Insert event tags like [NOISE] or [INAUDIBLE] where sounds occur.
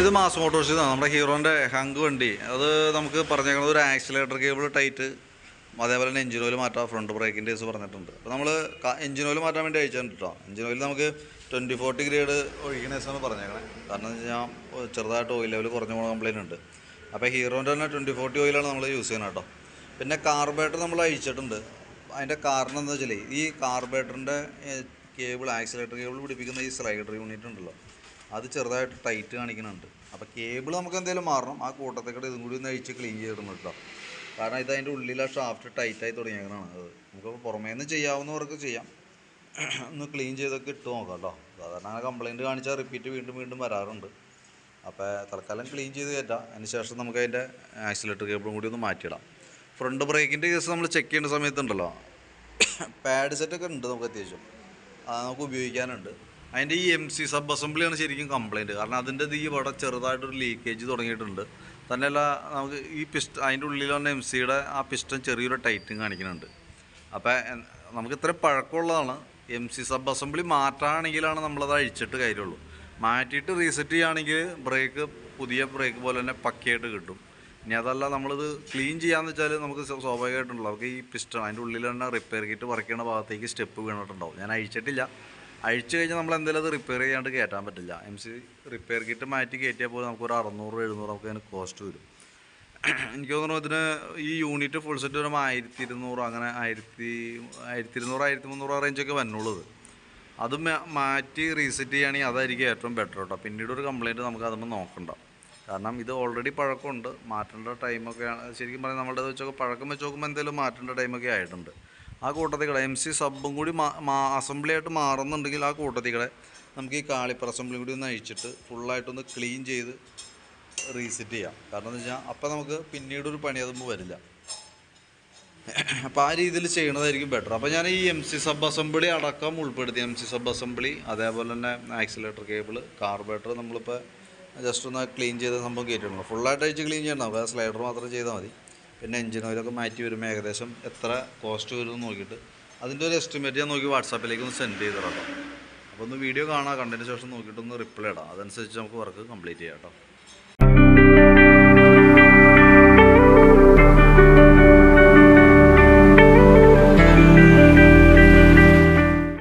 ഇത് മാസ് മോട്ടോഴ്സിൽ നിന്നാണ് നമ്മുടെ ഹീറോന്റെ ഹങ്ക് വണ്ടി. അത് നമുക്ക് പറഞ്ഞേക്കുന്നത് ഒരു ആക്സിലേറ്റർ കേബിൾ ടൈറ്റ് അതേപോലെ തന്നെ എഞ്ചിൻ ഓയിൽ മാറ്റാം ഫ്രണ്ട് ബ്രേക്കിന്റെ കേസ് പറഞ്ഞിട്ടുണ്ട്. അപ്പോൾ നമ്മൾ എഞ്ചിൻ ഓയിൽ മാറ്റാൻ വേണ്ടി അയച്ചിട്ടുണ്ട് കേട്ടോ എഞ്ചിൻ ഓയിൽ നമുക്ക് ട്വന്റി ഫോർട്ടി ഗ്രേഡ് ഒഴിക്കുന്ന കേസാണ് പറഞ്ഞേക്കണേ. കാരണം എന്ന് വെച്ചാൽ ചെറുതായിട്ട് ഓയിൽ ലെവൽ കുറഞ്ഞ പോകുന്ന കംപ്ലയിന്റ് ഉണ്ട്. അപ്പോൾ ഹീറോന്റെ തന്നെ ട്വന്റി ഫോർട്ടി ഓയിലാണ് നമ്മൾ യൂസ് ചെയ്യുന്നത് കേട്ടോ പിന്നെ കാർബേറ്റർ നമ്മൾ അഴിച്ചിട്ടുണ്ട് അതിന്റെ കാരണം എന്താ വെച്ചാൽ ഈ കാർബേറ്ററിന്റെ കേബിൾ ആക്സിലേറ്റർ കേബിൾ പിടിപ്പിക്കുന്ന ഈ സ്ലൈഡർ യൂണിറ്റ് ഉണ്ടല്ലോ. അത് ചെറുതായിട്ട് ടൈറ്റ് കാണിക്കുന്നുണ്ട്. അപ്പോൾ കേബിൾ നമുക്ക് എന്തെങ്കിലും മാറണം. ആ കൂട്ടത്തേക്കൂടെ ഇതും കൂടി ഒന്ന് അഴിച്ച് ക്ലീൻ ചെയ്തിടണം കേട്ടോ. കാരണം ഇത് അതിന്റെ ഉള്ളിൽ ആ ഷാഫ്റ്റ് ടൈറ്റായി തുടങ്ങിയേക്കണതാണ്. അത് നമുക്കപ്പോൾ പുറമേ നിന്ന് ചെയ്യാവുന്നവർക്ക് ചെയ്യാം. ഒന്ന് ക്ലീൻ ചെയ്തൊക്കെ ഇട്ട് നോക്കാം കേട്ടോ. സാധാരണ അങ്ങനെ കംപ്ലയിന്റ് കാണിച്ചാൽ റിപ്പീറ്റ് വീണ്ടും വീണ്ടും വരാറുണ്ട്. അപ്പോൾ തൽക്കാലം ക്ലീൻ ചെയ്ത് കയറ്റാം അതിന് ശേഷം നമുക്ക് അതിന്റെ ആക്സിലേറ്റർ കേബിളും കൂടി ഒന്ന് മാറ്റിയിടാം. ഫ്രണ്ട് ബ്രേക്കിന്റെ കേസ് നമ്മൾ ചെക്ക് ചെയ്യേണ്ട സമയത്തുണ്ടല്ലോ പാഡ് [COUGHS] സെറ്റൊക്കെ ഉണ്ട് നമുക്ക് അത്യാവശ്യം. അത് നമുക്ക് ഉപയോഗിക്കാനുണ്ട്. അതിന്റെ ഈ എം സി സബ് അസംബ്ലിയാണ് ശരിക്കും കംപ്ലൈന്റ് കാരണം അതിന്റെ ഈ ഇവിടെ ചെറുതായിട്ടൊരു ലീക്കേജ് തുടങ്ങിയിട്ടുണ്ട്. തന്നെയല്ല നമുക്ക് ഈ പിസ്റ്റ് അതിന്റെ ഉള്ളിൽ തന്നെ എം സിയുടെ ആ പിസ്റ്റൺ ചെറിയൊരു ടൈറ്റും കാണിക്കുന്നുണ്ട്. അപ്പോൾ നമുക്ക് ഇത്ര പഴക്കമുള്ളതാണ്. എം സി സബ് അസംബ്ലി മാറ്റാണെങ്കിലാണ് നമ്മളത് അഴിച്ചിട്ട് കാര്യമുള്ളൂ. മാറ്റിയിട്ട് റീസെറ്റ് ചെയ്യുകയാണെങ്കിൽ ബ്രേക്ക് പുതിയ ബ്രേക്ക് പോലെ തന്നെ പക്കയായിട്ട് കിട്ടും. ഇനി അതല്ല നമ്മളിത് ക്ലീൻ ചെയ്യാമെന്ന് വെച്ചാൽ നമുക്ക് സ്വ- സ്വാഭാവികമായിട്ടുണ്ടല്ലോ. നമുക്ക് ഈ പിസ്റ്റൺ അതിന്റെ ഉള്ളിൽ തന്നെ റിപ്പയർ കിറ്റ് വർക്ക് ഭാഗത്തേക്ക് സ്റ്റെപ്പ് വീണിട്ടുണ്ടാവും. ഞാൻ അഴിച്ചിട്ടില്ല. അഴിച്ചു കഴിഞ്ഞാൽ നമ്മൾ എന്തായാലും അത് റിപ്പയർ ചെയ്യാണ്ട് കയറ്റാൻ പറ്റില്ല. എം സി റിപ്പയർ കിറ്റ് മാറ്റി കയറ്റിയാൽ പോലും നമുക്കൊരു അറുന്നൂറ് എഴുന്നൂറ് നമുക്ക് അതിന് കോസ്റ്റ് വരും. എനിക്ക് തോന്നുന്നു ഇതിന് ഈ യൂണിറ്റ് ഫുൾ സെറ്റ് വരുമ്പോൾ ആയിരത്തി ഇരുന്നൂറ് അങ്ങനെ ആയിരത്തി ആയിരത്തി ഇരുന്നൂറ് ആയിരത്തി മുന്നൂറ് റേഞ്ചൊക്കെ വന്നുള്ളത് അത് മാറ്റി റീസെറ്റ് ചെയ്യുകയാണെങ്കിൽ അതായിരിക്കും ഏറ്റവും ബെറ്റർ കേട്ടോ. പിന്നീട് ഒരു കംപ്ലയിന്റ് നമുക്ക് അതുമ്പോൾ നോക്കണ്ട. കാരണം ഇത് ഓൾറെഡി പഴക്കമുണ്ട്. മാറ്റേണ്ട ടൈമൊക്കെ ശരിക്കും പറഞ്ഞാൽ നമ്മളത് വെച്ചൊക്കെ പഴക്കം വെച്ച് നോക്കുമ്പോൾ എന്തെങ്കിലും മാറ്റേണ്ട ടൈമൊക്കെ ആയിട്ടുണ്ട്. ആ കൂട്ടത്തികളെ കൂടെ എം സി സബും കൂടി അസംബ്ലി ആയിട്ട് മാറുന്നുണ്ടെങ്കിൽ ആ കൂട്ടത്തികളെ നമുക്ക് ഈ കാളിപ്പർ അസംബ്ലി കൂടി ഒന്ന് അഴിച്ചിട്ട് ഫുള്ളായിട്ടൊന്ന് ക്ലീൻ ചെയ്ത് റീസെറ്റ് ചെയ്യാം. കാരണം എന്ന് വെച്ചാൽ അപ്പം നമുക്ക് പിന്നീടൊരു പണി അതുമ്പോൾ വരില്ല. അപ്പോൾ ആ രീതിയിൽ ചെയ്യണതായിരിക്കും ബെറ്റർ അപ്പോൾ ഞാൻ ഈ എം സി സബ് അസംബ്ലി അടക്കം ഉൾപ്പെടുത്തി. എം സി സബ് അസംബ്ലി അതേപോലെ തന്നെ ആക്സിലേറ്റർ കേബിൾ കാർബേറ്റർ നമ്മളിപ്പോൾ ജസ്റ്റ് ഒന്ന് ക്ലീൻ ചെയ്ത സംഭവം കയറ്റിയിട്ടുള്ളൂ ഫുള്ളായിട്ട് അഴിച്ച് ക്ലീൻ ചെയ്യണം അപ്പോൾ സ്ലൈഡർ മാത്രം ചെയ്താൽ മതി. പിന്നെ എഞ്ചിൻ ഓയിലൊക്കെ മാറ്റി വരുമ്പോൾ ഏകദേശം എത്ര കോസ്റ്റ് വരും എന്ന് നോക്കിയിട്ട് അതിന്റെ ഒരു എസ്റ്റിമേറ്റ് ഞാൻ നോക്കി വാട്സാപ്പിലേക്ക് ഒന്ന് സെൻഡ് ചെയ്തിടാം അപ്പോൾ ഒന്ന് വീഡിയോ കാണാം കണ്ടതിന് ശേഷം നോക്കിയിട്ടൊന്ന് റിപ്ലൈ ഇടാം. അതനുസരിച്ച് നമുക്ക് വർക്ക് കംപ്ലീറ്റ് ചെയ്യാം കേട്ടോ.